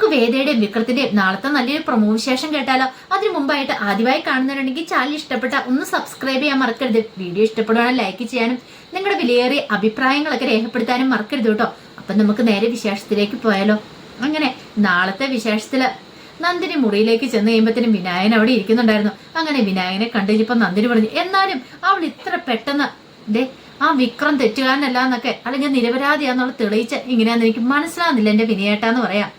നമുക്ക് വേദയുടെയും വിക്രത്തിന്റെയും നാളത്തെ നല്ലൊരു പ്രമോ വിശേഷം കേട്ടാലോ? അതിനു മുമ്പായിട്ട് ആദ്യമായി കാണുന്നവരുണ്ടെങ്കിൽ ചാനൽ ഇഷ്ടപ്പെട്ട ഒന്ന് സബ്സ്ക്രൈബ് ചെയ്യാൻ മറക്കരുത്. വീഡിയോ ഇഷ്ടപ്പെടുവാണ് ലൈക്ക് ചെയ്യാനും നിങ്ങളുടെ വിലയേറിയ അഭിപ്രായങ്ങളൊക്കെ രേഖപ്പെടുത്താനും മറക്കരുത് കേട്ടോ. അപ്പൊ നമുക്ക് നേരെ വിശേഷത്തിലേക്ക് പോയാലോ? അങ്ങനെ നാളത്തെ വിശേഷത്തിൽ നന്ദിനി മുറിയിലേക്ക് ചെന്ന് കഴിയുമ്പത്തേനും വിനായകൻ അവിടെ ഇരിക്കുന്നുണ്ടായിരുന്നു. അങ്ങനെ വിനായകനെ കണ്ടുകഴിഞ്ഞപ്പോ നന്ദിനി പറഞ്ഞു എന്നാലും അവൾ ഇത്ര പെട്ടെന്ന് ദേ ആ വിക്രം തെറ്റുകാരനല്ല എന്നൊക്കെ അല്ലെങ്കിൽ നിരപരാധിയാന്നുള്ള തെളിയിച്ച് ഇങ്ങനെയാന്ന് എനിക്ക് മനസ്സിലാകുന്നില്ല എന്റെ വിനയേട്ടാന്ന് പറയാം.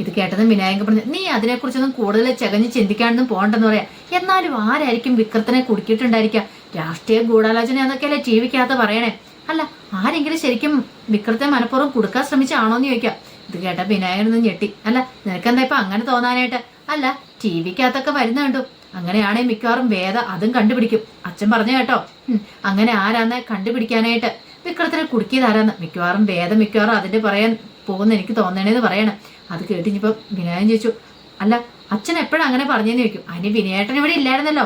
ഇത് കേട്ടതും വിനായകൻ പറഞ്ഞു നീ അതിനെക്കുറിച്ചൊന്നും കൂടുതൽ ചകഞ്ഞ് ചിന്തിക്കാനൊന്നും പോകണ്ടെന്ന് പറയാം. എന്നാലും ആരായിരിക്കും വിക്രത്തിനെ കുടുക്കിയിട്ടുണ്ടായിരിക്കുക? രാഷ്ട്രീയ ഗൂഢാലോചന എന്നൊക്കെയല്ലേ ടി വിക്കകത്ത് പറയണേ. അല്ല ആരെങ്കിലും ശരിക്കും വിക്രത്തെ മനഃപൂർവം കൊടുക്കാൻ ശ്രമിച്ചാണോ എന്ന് ചോദിക്കാം ഇത് കേട്ട വിനായകനൊന്നും ഞെട്ടി. അല്ല നിനക്കെന്താ ഇപ്പൊ അങ്ങനെ തോന്നാനായിട്ട്? അല്ല ടി വിക്കകത്തൊക്കെ വരുന്ന കണ്ടു. അങ്ങനെയാണേ മിക്കവാറും വേദ അതും കണ്ടുപിടിക്കും. അച്ഛൻ പറഞ്ഞു കേട്ടോ അങ്ങനെ ആരാന്ന് കണ്ടുപിടിക്കാനായിട്ട്? വിക്രത്തിനെ കുടുക്കിയതാരാന്ന് മിക്കവാറും വേദം മിക്കവാറും അതിന്റെ പറയാൻ പോകുന്ന എനിക്ക് തോന്നണേന്ന് പറയണം. അത് കേട്ടിഞ്ഞിപ്പോ വിനായകൻ ചോദിച്ചു അല്ല അച്ഛൻ എപ്പോഴും അങ്ങനെ പറഞ്ഞെന്ന് ചോദിക്കും? അതിന് വിനയേട്ടൻ ഇവിടെ ഇല്ലായിരുന്നല്ലോ.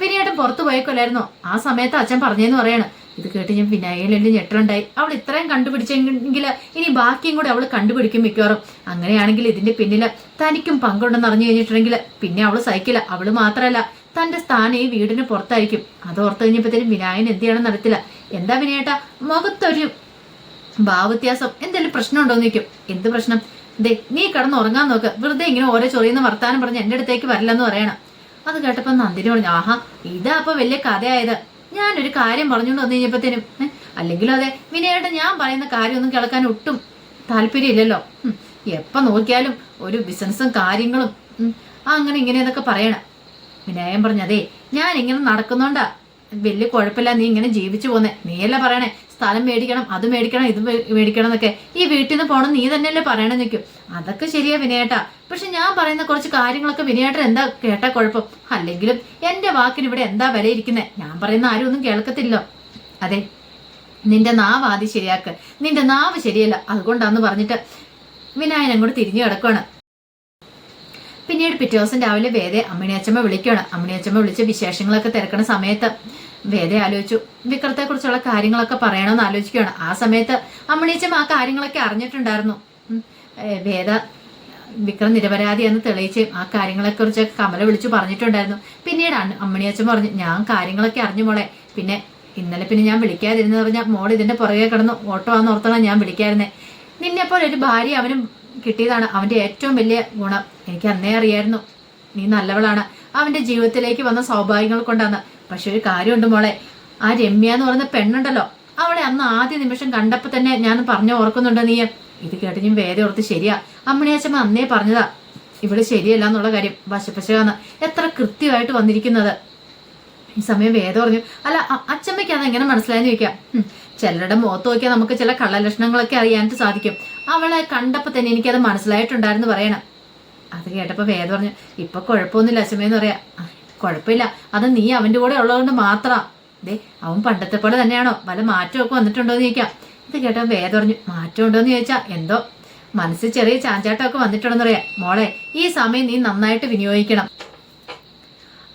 വിനയേട്ടൻ പുറത്തു പോയേക്കല്ലായിരുന്നോ ആ സമയത്ത് അച്ഛൻ പറഞ്ഞെന്ന് പറയാണ്. ഇത് കേട്ട് ഞാൻ വിനായകനിൽ ഞെട്ടലുണ്ടായി. അവൾ ഇത്രയും കണ്ടുപിടിച്ചെങ്കിൽ ഇനി ബാക്കിയും കൂടെ അവൾ കണ്ടുപിടിക്കും മിക്കവാറും. അങ്ങനെയാണെങ്കിൽ ഇതിന്റെ പിന്നിൽ തനിക്കും പങ്കുണ്ടെന്ന് അറിഞ്ഞു കഴിഞ്ഞിട്ടുണ്ടെങ്കിൽ പിന്നെ അവൾ സഹിക്കില്ല. അവൾ മാത്രമല്ല തന്റെ സ്ഥാനം ഈ വീടിന് പുറത്തായിരിക്കും. അത് ഓർത്ത് കഴിഞ്ഞപ്പോഴത്തേനും വിനായകൻ എന്ത് നടത്തില്ല എന്താ വിനയേട്ട മുഖത്തൊരു ഭാവവ്യത്യാസം എന്തെങ്കിലും പ്രശ്നമുണ്ടോ എന്ന് ചോദിക്കും. എന്ത് പ്രശ്നം? ദേ നീ കിടന്ന് ഉറങ്ങാൻ നോക്ക്. വെറുതെ ഇങ്ങനെ ഓരോ ചൊറിയുന്ന വർത്താനം പറഞ്ഞ് എന്റെ അടുത്തേക്ക് വരില്ലെന്ന് പറയണം. അത് കേട്ടപ്പോൾ നന്ദിനി പറഞ്ഞു ആഹാ ഇതാ അപ്പൊ വലിയ കഥയായത്. ഞാനൊരു കാര്യം പറഞ്ഞുകൊണ്ട് വന്നു കഴിഞ്ഞപ്പോഴത്തേനും അല്ലെങ്കിലും അതെ വിനയേട്ടൻ ഞാൻ പറയുന്ന കാര്യമൊന്നും കേൾക്കാൻ ഒട്ടും താല്പര്യമില്ലല്ലോ. എപ്പം നോക്കിയാലും ഒരു ബിസിനസ്സും കാര്യങ്ങളും അങ്ങനെ ഇങ്ങനെ എന്നൊക്കെ പറയണം പറഞ്ഞു അതെ ഞാൻ ഇങ്ങനെ നടക്കുന്നോണ്ടാ. വലിയ കുഴപ്പമില്ല നീ ഇങ്ങനെ ജീവിച്ചു പോന്നെ. നീയല്ല പറയണേ? സ്ഥലം മേടിക്കണം അത് മേടിക്കണം ഇത് മേടിക്കണം എന്നൊക്കെ. ഈ വീട്ടിൽ നിന്ന് പോകണം നീ തന്നെയല്ലേ പറയണം നിൽക്കും അതൊക്കെ ശരിയാ വിനയേട്ടാ. പക്ഷെ ഞാൻ പറയുന്ന കുറച്ച് കാര്യങ്ങളൊക്കെ വിനയേട്ടൻ എന്താ കേട്ടാ കുഴപ്പം? അല്ലെങ്കിലും എന്റെ വാക്കിന് ഇവിടെ എന്താ വിലയിരിക്കുന്നത് ഞാൻ പറയുന്ന ആരും ഒന്നും കേൾക്കത്തില്ലോ. അതെ നിന്റെ നാവ് ആദ്യം ശരിയാക്ക്. നിന്റെ നാവ് ശരിയല്ല അതുകൊണ്ടാന്ന് പറഞ്ഞിട്ട് വിനായൻ അങ്ങോട്ട് തിരിഞ്ഞു കിടക്കുകയാണ് പിന്നീട് പിറ്റേ ദിവസം രാവിലെ വേദേ അമ്മിണിയച്ചമ്മ വിളിക്കുകയാണ് അമ്മിണിയച്ചമ്മ വിളിച്ച് വിശേഷങ്ങളൊക്കെ തിരക്കണ സമയത്ത് വേദ ആലോചിച്ചു. വിക്രത്തെ കുറിച്ചുള്ള കാര്യങ്ങളൊക്കെ പറയണമെന്ന് ആലോചിക്കുകയാണ്. ആ സമയത്ത് അമ്മണീച്ചം ആ കാര്യങ്ങളൊക്കെ അറിഞ്ഞിട്ടുണ്ടായിരുന്നു. വേദ വിക്രം നിരപരാധിയെന്ന് തെളിയിച്ച് ആ കാര്യങ്ങളെക്കുറിച്ച് കമല വിളിച്ചു പറഞ്ഞിട്ടുണ്ടായിരുന്നു. പിന്നീട് അണ്ണ- അമ്മിണിയച്ചൻ പറഞ്ഞു ഞാൻ കാര്യങ്ങളൊക്കെ അറിഞ്ഞു മോളെ. പിന്നെ ഇന്നലെ പിന്നെ ഞാൻ വിളിക്കാതിരുന്നു പറഞ്ഞാൽ മോൾ ഇതിന്റെ പുറകെ കിടന്ന് ഓട്ടോ ആന്ന് ഓർത്താണ് ഞാൻ വിളിക്കായിരുന്നേ. നിന്നെപ്പോൾ ഒരു ഭാര്യ അവനും കിട്ടിയതാണ് അവന്റെ ഏറ്റവും വലിയ ഗുണം. എനിക്ക് അന്നേ അറിയായിരുന്നു. നീ നല്ലവളാണ്. അവന്റെ ജീവിതത്തിലേക്ക് വന്ന സ്വാഭാവികങ്ങൾ കൊണ്ടാണ് പക്ഷെ ഒരു കാര്യമുണ്ട് മോളെ. ആ രമ്യ എന്ന് പറയുന്ന പെണ്ണുണ്ടല്ലോ. അവളെ അന്ന് ആദ്യ നിമിഷം കണ്ടപ്പോ തന്നെ ഞാൻ പറഞ്ഞു ഓർക്കുന്നുണ്ടോ നീ. ഇത് കേട്ട് ഞാൻ വേദ ഓർത്ത് ശരിയാ. അമ്മണിയാച്ചമ്മ അന്നേ പറഞ്ഞതാ. ഇവിടെ ശരിയല്ല എന്നുള്ള കാര്യം വശപ്പശകാന്ന്. എത്ര കൃത്യമായിട്ട് വന്നിരിക്കുന്നത്. ഈ സമയം വേദം പറഞ്ഞു അല്ല അച്ഛമ്മയ്ക്ക് അത് എങ്ങനെ മനസ്സിലായെന്ന് ചോദിക്കാം. ചിലരുടെ മുഖത്ത് നോക്കിയാൽ നമുക്ക് ചില കള്ളലക്ഷണങ്ങളൊക്കെ അറിയാനായിട്ട് സാധിക്കും. അവളെ കണ്ടപ്പോൾ തന്നെ എനിക്കത് മനസ്സിലായിട്ടുണ്ടായിരുന്നു പറയണം. അത് കേട്ടപ്പോൾ വേദം പറഞ്ഞു ഇപ്പൊ കുഴപ്പമൊന്നുമില്ല അച്ചമ്മയെന്ന് പറയാ. "ആ, കുഴപ്പമില്ല. അത് നീ അവന്റെ കൂടെ ഉള്ളതുകൊണ്ട് മാത്രാ. ദേ അവൻ പണ്ടത്തെ പോലെ തന്നെയാണോ? വല്ല മാറ്റമൊക്കെ വന്നിട്ടുണ്ടോ എന്ന് ചോദിക്കാം. ഇത് പറഞ്ഞു മാറ്റം ഉണ്ടോ എന്ന് ചോദിച്ചാൽ എന്തോ? മനസ്സിൽ ചെറിയ ചാഞ്ചാട്ടമൊക്കെ വന്നിട്ടുണ്ടെന്ന് പറയാം മോളെ ഈ സമയം നീ നന്നായിട്ട് വിനിയോഗിക്കണം.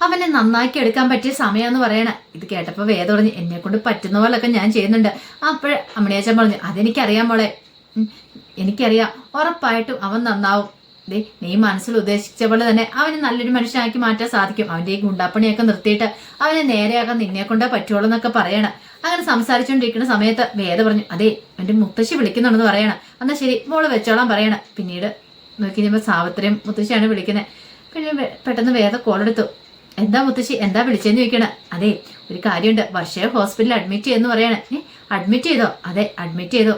അവനെ നന്നാക്കി എടുക്കാൻ പറ്റിയ സമയമെന്ന് പറയണ. ഇത് കേട്ടപ്പോൾ വേദ പറഞ്ഞു എന്നെ കൊണ്ട് പറ്റുന്ന പോലൊക്കെ ഞാൻ ചെയ്യുന്നുണ്ട്. അപ്പോഴേ അമ്മണിയാച്ചൻ പറഞ്ഞു അതെനിക്കറിയാം മോളെ. എനിക്കറിയാം. ഉറപ്പായിട്ടും അവൻ നന്നാവും. ദേ നീ മനസ്സിൽ ഉദ്ദേശിച്ച പോലെ തന്നെ അവനെ നല്ലൊരു മനുഷ്യനാക്കി മാറ്റാൻ സാധിക്കും. അവന്റെ ഈ ഗുണ്ടാപ്പണിയൊക്കെ നിർത്തിയിട്ട് അവനെ നേരെയാക്കാൻ നിന്നെ കൊണ്ടേ പറ്റുള്ളൂ എന്നൊക്കെ പറയണം. അങ്ങനെ സംസാരിച്ചുകൊണ്ടിരിക്കുന്ന സമയത്ത് വേദ പറഞ്ഞു അതെ എന്റെ മുത്തശ്ശി വിളിക്കുന്നുണ്ടെന്ന് പറയണം. എന്നാൽ ശരി മോൾ വെച്ചോളാൻ പറയണം. പിന്നീട് നോക്കി കഴിയുമ്പോൾ സാവത്രയും മുത്തശ്ശിയാണ് വിളിക്കുന്നത് പിന്നെ പെട്ടെന്ന് വേദ കോളെടുത്തു എന്താ മുത്തശ്ശി എന്താ വിളിച്ചെന്ന് ചോദിക്കണ? അതെ ഒരു കാര്യമുണ്ട്. വർഷയെ ഹോസ്പിറ്റലിൽ അഡ്മിറ്റ് ചെയ്യുന്നു പറയണേ. അഡ്മിറ്റ് ചെയ്തോ? അതെ അഡ്മിറ്റ് ചെയ്തു.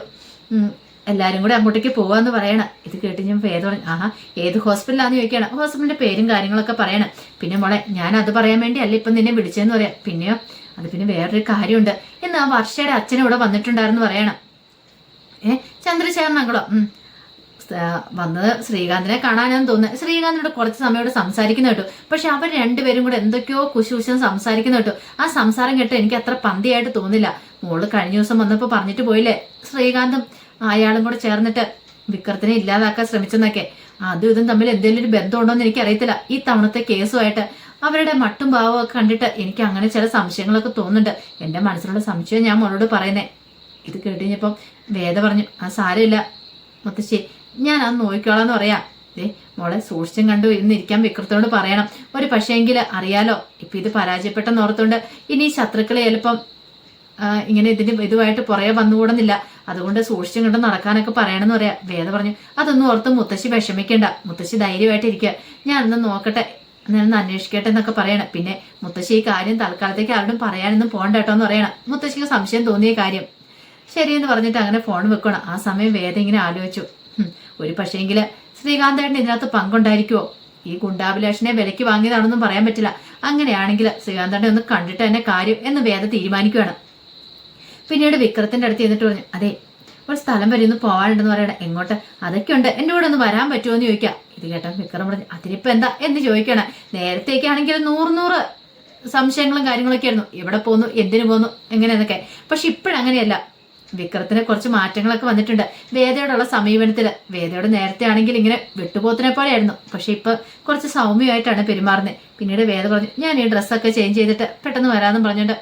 എല്ലാരും കൂടെ അങ്ങോട്ടേക്ക് പോവാന്ന് പറയണം. ഇത് കേട്ട് ഞാൻ പേര് ആഹാ ഏത് ഹോസ്പിറ്റലാന്ന് ചോദിക്കണം ഹോസ്പിറ്റലിന്റെ പേരും കാര്യങ്ങളൊക്കെ പറയണം. പിന്നെ മോളെ ഞാൻ അത് പറയാൻ വേണ്ടി അല്ല ഇപ്പം നിന്നെ വിളിച്ചതെന്ന് പറയാം. പിന്നെയോ അത് പിന്നെ വേറൊരു കാര്യമുണ്ട്. ഇന്ന് ആ വർഷയുടെ അച്ഛൻ ഇവിടെ വന്നിട്ടുണ്ടായിരുന്നു പറയണം. ഏ ചന്ദ്രശേഖരനങ്ങളോ ഉം. വന്നത് ശ്രീകാന്തിനെ കാണാനാന്ന് തോന്നുന്നത് ശ്രീകാന്തിനോട് കുറച്ച് സമയം ഇവിടെ സംസാരിക്കുന്ന കേട്ടു. പക്ഷെ അവർ രണ്ടുപേരും കൂടെ എന്തൊക്കെയോ കുശുശം സംസാരിക്കുന്ന കേട്ടു. ആ സംസാരം കേട്ട് എനിക്ക് അത്ര പന്തിയായിട്ട് തോന്നില്ല. മോൾ കഴിഞ്ഞ ദിവസം വന്നപ്പോൾ പറഞ്ഞിട്ട് പോയില്ലേ? ശ്രീകാന്തും അയാളും കൂടെ ചേർന്നിട്ട് വിക്രത്തിനെ ഇല്ലാതാക്കാൻ ശ്രമിച്ചെന്നൊക്കെ. അതും ഇതും തമ്മിൽ എന്തെങ്കിലും ഒരു ബന്ധമുണ്ടോ എന്ന് എനിക്കറിയത്തില്ല. ഈ തവണത്തെ കേസുമായിട്ട് അവരുടെ മട്ടും ഭാവവും ഒക്കെ കണ്ടിട്ട് എനിക്ക് അങ്ങനെ ചില സംശയങ്ങളൊക്കെ തോന്നുന്നുണ്ട്. എന്റെ മനസ്സിലുള്ള സംശയം ഞാൻ മോളോട് പറയുന്നേ. ഇത് കേട്ട് കഴിഞ്ഞപ്പം വേദ പറഞ്ഞു ആ സാരമില്ല മുത്തശ്ശി ഞാൻ അത് നോക്കിക്കോളാന്ന് പറയാം. ദേ മോളെ സൂക്ഷിച്ചും കണ്ടു ഇരുന്നിരിക്കാൻ വിക്രത്തോട് പറയണം. ഒരു പക്ഷേങ്കിൽ അറിയാലോ ഇപ്പൊ ഇത് പരാജയപ്പെട്ടെന്ന് ഓർത്തുകൊണ്ട് ഇനി ശത്രുക്കളെ ചിലപ്പം ഇങ്ങനെ ഇതിന് ഇതുമായിട്ട് പുറകെ വന്നുകൂടുന്നില്ല. അതുകൊണ്ട് സൂക്ഷിച്ചും കണ്ട് നടക്കാനൊക്കെ പറയണമെന്ന് പറയാ. വേദ പറഞ്ഞു അതൊന്നും ഓർത്ത് മുത്തശ്ശി വിഷമിക്കേണ്ട. മുത്തശ്ശി ധൈര്യമായിട്ടിരിക്കുക ഞാൻ ഒന്ന് നോക്കട്ടെ. നിന്ന് അന്വേഷിക്കട്ടെ എന്നൊക്കെ പറയണം. പിന്നെ മുത്തശ്ശി ഈ കാര്യം തൽക്കാലത്തേക്ക് ആരോടും പറയാനൊന്നും പോകണ്ട കേട്ടോ എന്ന് പറയണം. മുത്തശ്ശിക്ക് സംശയം തോന്നിയ കാര്യം. ശരിയെന്ന് പറഞ്ഞിട്ട് അങ്ങനെ ഫോൺ വെക്കണം. ആ സമയം വേദ ഇങ്ങനെ ആലോചിച്ചു. ഒരു പക്ഷേങ്കിൽ ശ്രീകാന്തേട്ടൻ ഇതിനകത്ത് പങ്കുണ്ടായിരിക്കുമോ ഈ ഗുണ്ടാഭിലാഷിനെ വിലയ്ക്ക് വാങ്ങിയതാണെന്നും പറയാൻ പറ്റില്ല. അങ്ങനെയാണെങ്കിൽ ശ്രീകാന്തേട്ടനെ ഒന്ന് കണ്ടിട്ട് തന്നെ കാര്യം എന്ന് വേദ തീരുമാനിക്കുകയാണ് പിന്നീട് വിക്രത്തിന്റെ അടുത്ത് ചെന്നിട്ട് പറഞ്ഞു അതെ ഒരു സ്ഥലം വരെ ഒന്ന് പോകാനുണ്ടെന്ന് പറയണം. എങ്ങോട്ട്? അതൊക്കെ ഉണ്ട്. എന്റെ കൂടെ ഒന്ന് വരാൻ പറ്റുമോ എന്ന് ചോദിക്കാം. ഇത് കേട്ടോ വിക്രം പറഞ്ഞു അതിനിപ്പോ എന്താ? എന്ന് ചോദിക്കണം. നേരത്തേക്കാണെങ്കിൽ നൂറ് നൂറ് സംശയങ്ങളും കാര്യങ്ങളൊക്കെ ആയിരുന്നു. എവിടെ പോന്നു? എന്തിനു പോന്നു? എങ്ങനെയെന്നൊക്കെ. പക്ഷെ ഇപ്പോഴങ്ങനെയല്ല വിക്രത്തിന് കുറച്ച് മാറ്റങ്ങളൊക്കെ വന്നിട്ടുണ്ട്. വേദയോടുള്ള സമീപനത്തിൽ വേദയോട് നേരത്തെ ആണെങ്കിൽ ഇങ്ങനെ വിട്ടുപോത്തിനെ പോലെയായിരുന്നു. പക്ഷെ ഇപ്പൊ കുറച്ച് സൗമ്യമായിട്ടാണ് പെരുമാറുന്നത്. പിന്നീട് വേദ പറഞ്ഞു ഞാൻ ഈ ഡ്രസ്സൊക്കെ ചേഞ്ച് ചെയ്തിട്ട് പെട്ടെന്ന് വരാമെന്ന് പറഞ്ഞിട്ട്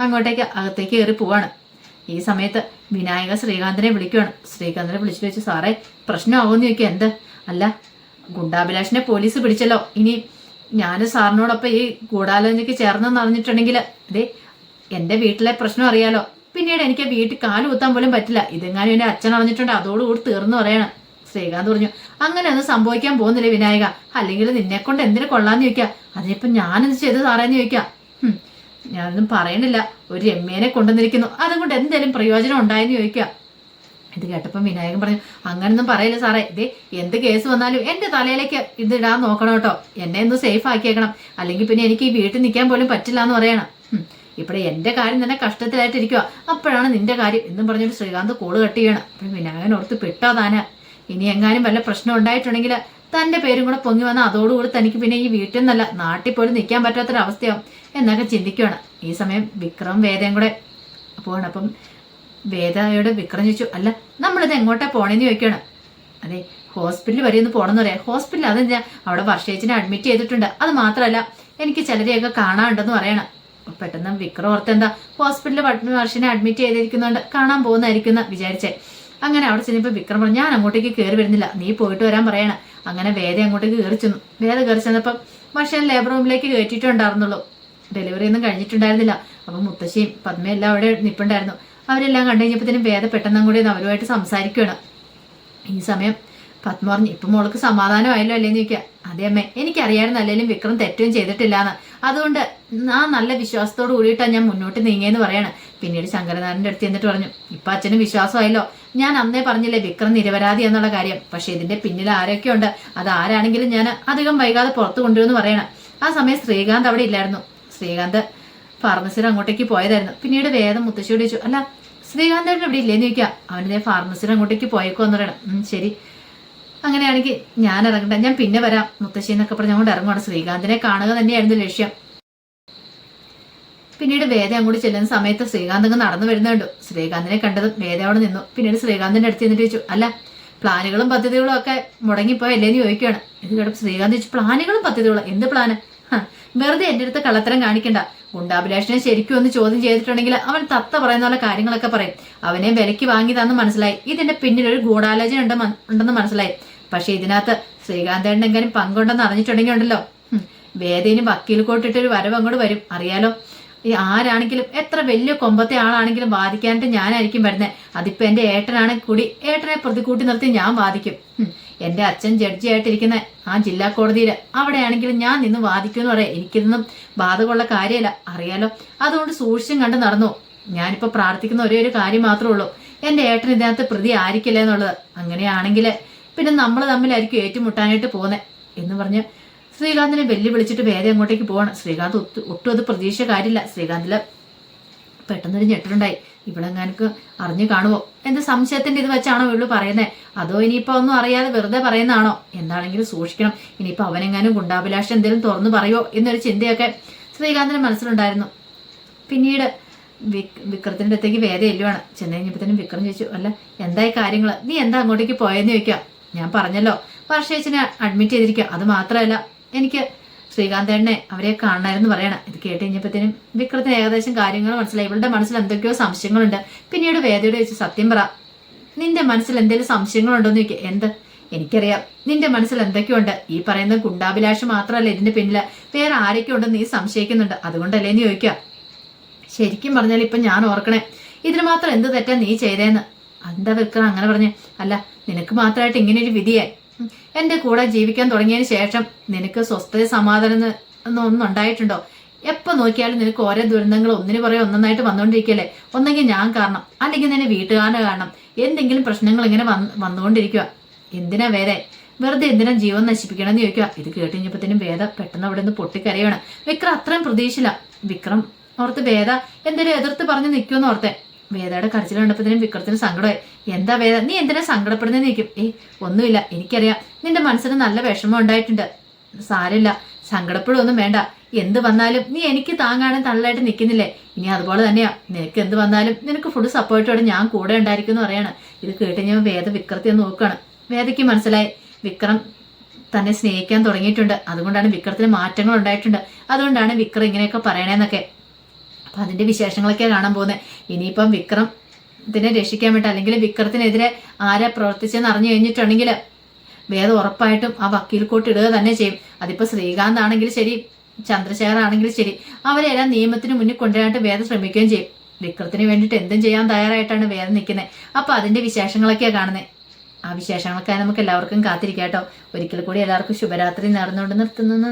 അങ്ങോട്ടേക്ക് അകത്തേക്ക് കയറി പോവാണ്. ഈ സമയത്ത് വിനായക ശ്രീകാന്തിനെ വിളിക്കുകയാണ് ശ്രീകാന്തിനെ വിളിച്ചു വെച്ച് സാറേ പ്രശ്നമാകുമെന്ന് ചോദിക്കുക എന്ത്? അല്ല ഗുണ്ടാഭിലാഷിനെ പോലീസ് പിടിച്ചല്ലോ. ഇനി ഞാൻ സാറിനോടൊപ്പം ഈ ഗൂഢാലോചനയ്ക്ക് ചേർന്നെന്ന് അറിഞ്ഞിട്ടുണ്ടെങ്കിൽ ഇതേ എന്റെ വീട്ടിലെ പ്രശ്നം അറിയാലോ. പിന്നീട് എനിക്ക് വീട്ടിൽ കാൽ കുത്താൻ പോലും പറ്റില്ല. ഇതെങ്ങാനും എന്റെ അച്ഛൻ അറിഞ്ഞിട്ടുണ്ട്. അതോടുകൂടി തീർന്നു പറയണം. ശ്രീകാന്ത് പറഞ്ഞു അങ്ങനെ ഒന്നും സംഭവിക്കാൻ പോകുന്നില്ല വിനായക? അല്ലെങ്കിൽ നിന്നെ കൊണ്ട് എന്തിനു കൊള്ളാന്ന് ചോദിക്കാം? അതിനിപ്പം ഞാനെന്ത് ചെയ്ത് സാറേന്ന് ചോദിക്കാം? ഞാനൊന്നും പറയണില്ല. ഒരു രമ്യേനെ കൊണ്ടുവന്നിരിക്കുന്നു. അതുകൊണ്ട് എന്തെങ്കിലും പ്രയോജനം ഉണ്ടായെന്ന് ചോദിക്കുക. ഇത് കേട്ടപ്പോൾ വിനായകൻ പറഞ്ഞു അങ്ങനൊന്നും പറയില്ല സാറേ. ഇതേ എന്ത് കേസ് വന്നാലും എന്റെ തലയിലേക്ക് ഇത് ഇടാൻ നോക്കണം കേട്ടോ. എന്നെ ഒന്ന് സേഫ് ആക്കിയേക്കണം. അല്ലെങ്കിൽ പിന്നെ എനിക്ക് ഈ വീട്ടിൽ നിൽക്കാൻ പോലും പറ്റില്ല എന്ന് പറയണം. ഇവിടെ എന്റെ കാര്യം തന്നെ കഷ്ടത്തിലായിട്ടിരിക്കുക അപ്പോഴാണ് നിന്റെ കാര്യം എന്നും പറഞ്ഞൊരു ശ്രീകാന്ത് കോൾ കട്ട് ചെയ്യണം. അപ്പം വിനായകൻ ഓർത്ത് പെട്ടോ താന. ഇനി എങ്ങാനും വല്ല പ്രശ്നം ഉണ്ടായിട്ടുണ്ടെങ്കിൽ തന്റെ പേരും കൂടെ പൊങ്ങി വന്ന അതോടുകൂടി തനിക്ക് പിന്നെ ഈ വീട്ടിൽ നിന്നല്ല നാട്ടിൽ പോലും നിൽക്കാൻ പറ്റാത്തൊരവസ്ഥയാവും എന്നൊക്കെ ചിന്തിക്കുകയാണ് ഈ സമയം വിക്രം വേദയും കൂടെ പോവാണ്. അപ്പം വേദയോട് വിക്രം ചോദിച്ചു അല്ല നമ്മളിത് എങ്ങോട്ടാ പോണേന്ന് ചോദിക്കുകയാണ് അതെ ഹോസ്പിറ്റലിൽ വരെ ഒന്ന് പോകണമെന്ന് പറയാം. ഹോസ്പിറ്റലിൽ അത് ഞാൻ അവിടെ വർഷേച്ചിനെ അഡ്മിറ്റ് ചെയ്തിട്ടുണ്ട്. അത് മാത്രമല്ല എനിക്ക് ചിലരെയൊക്കെ കാണാനുണ്ടെന്ന് പറയണം. പെട്ടെന്ന് വിക്രം ഓർത്ത് എന്താ ഹോസ്പിറ്റലിൽ വർഷനെ അഡ്മിറ്റ് ചെയ്തിരിക്കുന്നുണ്ട് കാണാൻ പോകുന്നതായിരിക്കും എന്ന് വിചാരിച്ചേ. അങ്ങനെ അവിടെ ചെന്നപ്പോൾ വിക്രം പറഞ്ഞു ഞാൻ അങ്ങോട്ടേക്ക് കയറി വരുന്നില്ല. നീ പോയിട്ട് വരാൻ പറയണം. അങ്ങനെ വേദ അങ്ങോട്ടേക്ക് കയറി ചെന്നു. വേദ കയറി ചെന്നപ്പം വർഷം ലേബർ റൂമിലേക്ക് കയറ്റിയിട്ടുണ്ടായിരുന്നുള്ളൂ. ഡെലിവറി ഒന്നും കഴിഞ്ഞിട്ടുണ്ടായിരുന്നില്ല. അപ്പം മുത്തശ്ശിയും പത്മയും എല്ലാം അവിടെ നിൽപ്പുണ്ടായിരുന്നു അവരെല്ലാം കണ്ടു കഴിഞ്ഞപ്പോഴത്തേനും വേദ പെട്ടെന്നും കൂടി അവരുമായിട്ട് സംസാരിക്കുകയാണ്. ഈ സമയം പത്മ പറഞ്ഞു ഇപ്പം മോൾക്ക് സമാധാനമായല്ലോ അല്ലേന്ന് ചോദിക്കുക. അതെ അമ്മേ എനിക്കറിയായിരുന്നു അല്ലെങ്കിലും വിക്രം തെറ്റും ചെയ്തിട്ടില്ലാന്ന്. അതുകൊണ്ട് ആ നല്ല വിശ്വാസത്തോട് കൂടിയിട്ടാണ് ഞാൻ മുന്നോട്ട് നീങ്ങിയെന്ന് പറയാണ്. പിന്നീട് ശങ്കരനാഥന്റെ അടുത്ത് എന്നിട്ട് പറഞ്ഞു ഇപ്പൊ അച്ഛനും വിശ്വാസമായല്ലോ. ഞാൻ അന്നേ പറഞ്ഞില്ലേ വിക്രം നിരപരാധി എന്നുള്ള കാര്യം. പക്ഷെ ഇതിന്റെ പിന്നിൽ ആരൊക്കെ ഉണ്ട്? അത് ആരാണെങ്കിലും ഞാൻ അധികം വൈകാതെ പുറത്തു കൊണ്ടുവന്ന് പറയണം. ആ സമയം ശ്രീകാന്ത് അവിടെ ഇല്ലായിരുന്നു. ശ്രീകാന്ത് ഫാർമസിയിൽ അങ്ങോട്ടേക്ക് പോയതായിരുന്നു. പിന്നീട് വേദം മുത്തശ്ശിയോട് ചോദിച്ചു അല്ല ശ്രീകാന്തേട്ടൻ ഇവിടെ ഇല്ലേന്ന് ചോദിക്കാം അവന്റെ ഫാർമസിയിൽ അങ്ങോട്ടേക്ക് പോയേക്കോ എന്ന് പറയണം. ശരി. അങ്ങനെയാണെങ്കിൽ ഞാൻ ഇറങ്ങട്ടെ. ഞാൻ പിന്നെ വരാം മുത്തശ്ശി എന്നൊക്കെ പറഞ്ഞ് അങ്ങോട്ട് ഇറങ്ങുവാണ്. ശ്രീകാന്തിനെ കാണുക തന്നെയായിരുന്നു ലക്ഷ്യം. പിന്നീട് വേദ അങ്ങോട്ട് ചെല്ലുന്ന സമയത്ത് ശ്രീകാന്ത് അങ്ങ് നടന്നു വരുന്നുണ്ട്. ശ്രീകാന്തിനെ കണ്ടതും വേദ അവിടെ നിന്നു. പിന്നീട് ശ്രീകാന്തിന്റെ അടുത്ത് ചെന്നിട്ട് ചോദിച്ചു അല്ല പ്ലാനുകളും പദ്ധതികളും ഒക്കെ മുടങ്ങിപ്പോയല്ലേ എന്ന് ചോദിക്കുകയാണ്. ഇത് കേട്ടപ്പോൾ ശ്രീകാന്ത് ചോദിച്ചു പ്ലാനുകളും പദ്ധതികളും? എന്ത് പ്ലാന്? വെറുതെ എന്റെ അടുത്ത് കള്ളത്തരം കാണിക്കണ്ട. ഗുണ്ടാഭിലാഷിനെ ശരിക്കും ഒന്ന് ചോദ്യം ചെയ്തിട്ടുണ്ടെങ്കിൽ അവൻ തത്ത പറയുന്ന പോലെ കാര്യങ്ങളൊക്കെ പറയും. അവനെ വിലയ്ക്ക് വാങ്ങിയതാന്ന് മനസ്സിലായി. ഇതിന്റെ പിന്നിൽ ഒരു ഗൂഢാലോചന ഉണ്ട് ഉണ്ടെന്ന് മനസ്സിലായി. പക്ഷെ ഇതിനകത്ത് ശ്രീകാന്ത എങ്കിലും പങ്കുണ്ടെന്ന് അറിഞ്ഞിട്ടുണ്ടെങ്കിൽ ഉണ്ടല്ലോ. വേദേന് വക്കീൽ കോട്ടിട്ട് ഒരു വരവ് അങ്ങോട്ട് വരും. അറിയാലോ? ഈ ആരാണെങ്കിലും എത്ര വലിയ കൊമ്പത്തെ ആളാണെങ്കിലും വാദിക്കാനായിട്ട് ഞാനായിരിക്കും വരുന്നത് അതിപ്പോ എന്റെ ഏട്ടനാണെങ്കിൽ കൂടി ഏട്ടനെ പ്രതികൂട്ടി നിർത്തി ഞാൻ വാദിക്കും. എന്റെ അച്ഛൻ ജഡ്ജിയായിട്ടിരിക്കുന്ന ആ ജില്ലാ കോടതിയിൽ അവിടെയാണെങ്കിലും ഞാൻ നിന്ന് വാദിക്കുമെന്ന് പറയാം. എനിക്കിതൊന്നും ബാധകമുള്ള കാര്യമല്ല. അറിയാലോ? അതുകൊണ്ട് സൂക്ഷിച്ചും കണ്ട് നടന്നു. ഞാനിപ്പോ പ്രാർത്ഥിക്കുന്ന ഒരേ ഒരു കാര്യം മാത്രമേ ഉള്ളൂ. എന്റെ ഏട്ടൻ ഇതിനകത്ത് പ്രതി ആയിരിക്കില്ല എന്നുള്ളത്. അങ്ങനെയാണെങ്കിൽ പിന്നെ നമ്മൾ തമ്മിലായിരിക്കും ഏറ്റുമുട്ടാനായിട്ട് പോകുന്നത് എന്ന് പറഞ്ഞ് ശ്രീകാന്തിനെ വെല്ലുവിളിച്ചിട്ട് വേറെ അങ്ങോട്ടേക്ക് പോകണം ശ്രീകാന്ത് ഒട്ടും അത് പ്രതീക്ഷ കാര്യമില്ല. ശ്രീകാന്തിൽ പെട്ടെന്നൊരു ഞെട്ടുണ്ടായി ഇവളെങ്ങാനക്ക് അറിഞ്ഞു കാണുമോ എന്ത് സംശയത്തിന്റെ ഇത് വെച്ചാണോ ഇവൾ പറയുന്നത് അതോ ഇനിയിപ്പോ ഒന്നും അറിയാതെ വെറുതെ പറയുന്നതാണോ? എന്താണെങ്കിലും സൂക്ഷിക്കണം. ഇനിയിപ്പോ അവനെങ്ങാനും ഗുണ്ടാഭിലാഷം എന്തെങ്കിലും തുറന്നു പറയോ എന്നൊരു ചിന്തയൊക്കെ ശ്രീകാന്തിന്റെ മനസ്സിലുണ്ടായിരുന്നു. പിന്നീട് വിക് വിക്രത്തിന്റെ അടുത്തേക്ക് വേദ എല്ലുവാണ്. ചെന്നൈ കഴിഞ്ഞപ്പോഴത്തേനും വിക്രം ചോദിച്ചു അല്ല എന്തായി കാര്യങ്ങൾ നീ എന്താ അങ്ങോട്ടേക്ക് പോയെന്ന് ചോദിക്കാം? ഞാൻ പറഞ്ഞല്ലോ. വർഷേച്ചിനെ അഡ്മിറ്റ് ചെയ്തിരിക്കുക. അത് മാത്രമല്ല എനിക്ക് ശ്രീകാന്തേണ്ണെ അവരെ കാണണമായിരുന്നു പറയണം. ഇത് കേട്ട് കഴിഞ്ഞപ്പോഴത്തേനും വിക്രത്തിന് ഏകദേശം കാര്യങ്ങൾ മനസ്സിലായി. ഇവളുടെ മനസ്സിൽ എന്തൊക്കെയോ സംശയങ്ങളുണ്ട്. പിന്നീട് വേദയോട് വെച്ച് സത്യം പറ നിന്റെ മനസ്സിൽ എന്തെങ്കിലും സംശയങ്ങളുണ്ടോന്ന് ചോദിക്കുക എന്ത്? എനിക്കറിയാം. നിന്റെ മനസ്സിൽ എന്തൊക്കെയുണ്ട്? ഈ പറയുന്ന ഗുണ്ടാഭിലാഷം മാത്രമല്ല ഇതിന്റെ പിന്നിൽ. വേറെ ആരൊക്കെ ഉണ്ടെന്ന് നീ സംശയിക്കുന്നുണ്ട്. അതുകൊണ്ടല്ലേ നീ ചോദിക്കുക. ശരിക്കും പറഞ്ഞാൽ ഇപ്പൊ ഞാൻ ഓർക്കണേ. ഇതിന് മാത്രം എന്ത് തെറ്റാ നീ ചെയ്തേന്ന്? എന്താ വിക്രം അങ്ങനെ പറഞ്ഞ് അല്ല നിനക്ക് മാത്രമായിട്ട് ഇങ്ങനെ ഒരു വിധിയായി എന്റെ കൂടെ ജീവിക്കാൻ തുടങ്ങിയതിന് ശേഷം നിനക്ക് സ്വസ്ഥത സമാധാനം ഒന്നും ഉണ്ടായിട്ടുണ്ടോ? എപ്പോ നോക്കിയാലും നിനക്ക് ഓരോ ദുരന്തങ്ങൾ ഒന്നിനു പുറകെ ഒന്നൊന്നായിട്ട് വന്നുകൊണ്ടിരിക്കല്ലേ ഒന്നെങ്കിൽ ഞാൻ കാരണം അല്ലെങ്കിൽ നിന്നെ വീട്ടുകാരുടെ കാരണം എന്തെങ്കിലും പ്രശ്നങ്ങൾ ഇങ്ങനെ വന്ന് വന്നുകൊണ്ടിരിക്കുക എന്തിനാ വേറെ? വെറുതെ എന്തിനാ ജീവൻ നശിപ്പിക്കണമെന്ന് ചോദിക്കുക ഇത് കേട്ടുകഴിഞ്ഞപ്പോഴത്തേനും വേദ പെട്ടെന്ന് അവിടെ നിന്ന് പൊട്ടിക്കരയാണ് വിക്രം അത്രയും പ്രതീക്ഷില്ല വിക്രം ഓർത്ത് വേദ എന്തെങ്കിലും എതിർത്ത് പറഞ്ഞ് നിൽക്കുമെന്ന് ഓർത്തെ. വേദയുടെ കരച്ചിൽ കണ്ടപ്പോഴത്തേനും വിക്രത്തിന് സങ്കടമായി. എന്താ വേദ? നീ എന്തിനാ സങ്കടപ്പെടുന്നതെന്ന് നിൽക്കും ഏയ് ഒന്നുമില്ല. എനിക്കറിയാം. നിന്റെ മനസ്സിന് നല്ല വിഷമം ഉണ്ടായിട്ടുണ്ട്. സാരമില്ല. സങ്കടപ്പെടുകയൊന്നും വേണ്ട. എന്ത് വന്നാലും നീ എനിക്ക് താങ്ങാനും തള്ളായിട്ട് നിൽക്കുന്നില്ലേ? ഇനി അതുപോലെ തന്നെയാ. നിനക്ക് എന്ത് വന്നാലും നിനക്ക് ഫുൾ സപ്പോർട്ടോടെ ഞാൻ കൂടെ ഉണ്ടായിരിക്കും എന്ന് പറയാണ്. ഇത് കേട്ട് ഞാൻ വേദ വിക്രത്തെ നോക്കുകയാണ് വേദയ്ക്ക് മനസ്സിലായി. വിക്രം തന്നെ സ്നേഹിക്കാൻ തുടങ്ങിയിട്ടുണ്ട്. അതുകൊണ്ടാണ് വിക്രത്തിന് മാറ്റങ്ങൾ ഉണ്ടായിട്ടുണ്ട്. അതുകൊണ്ടാണ് വിക്രം ഇങ്ങനെയൊക്കെ പറയണേന്നൊക്കെ. അപ്പൊ അതിന്റെ വിശേഷങ്ങളൊക്കെ കാണാൻ പോകുന്നത് ഇനിയിപ്പം വിക്രം ഇതിനെ രക്ഷിക്കാൻ വേണ്ടി അല്ലെങ്കിൽ വിക്രത്തിനെതിരെ ആരാ പ്രവർത്തിച്ചെന്ന് അറിഞ്ഞു കഴിഞ്ഞിട്ടുണ്ടെങ്കിൽ വേദം ഉറപ്പായിട്ടും ആ വക്കീൽ കോട്ട് ഇടുക തന്നെ ചെയ്യും. അതിപ്പോ ശ്രീകാന്ത് ആണെങ്കിലും ശരി ചന്ദ്രശേഖർ ആണെങ്കിലും ശരി അവരെല്ലാം നിയമത്തിന് മുന്നിൽ കൊണ്ടുവരാനായിട്ട് വേദം ശ്രമിക്കുകയും ചെയ്യും. വിക്രത്തിന് വേണ്ടിയിട്ട് എന്തും ചെയ്യാൻ തയ്യാറായിട്ടാണ് വേദം നിൽക്കുന്നത് അപ്പോൾ അതിന്റെ വിശേഷങ്ങളൊക്കെയാണ് കാണുന്നത് ആ വിശേഷങ്ങൾക്കായി നമുക്ക് എല്ലാവർക്കും കാത്തിരിക്കാം കേട്ടോ. ഒരിക്കൽ കൂടി എല്ലാവർക്കും ശുഭരാത്രി നേർന്നുകൊണ്ട് നിർത്തുന്നു.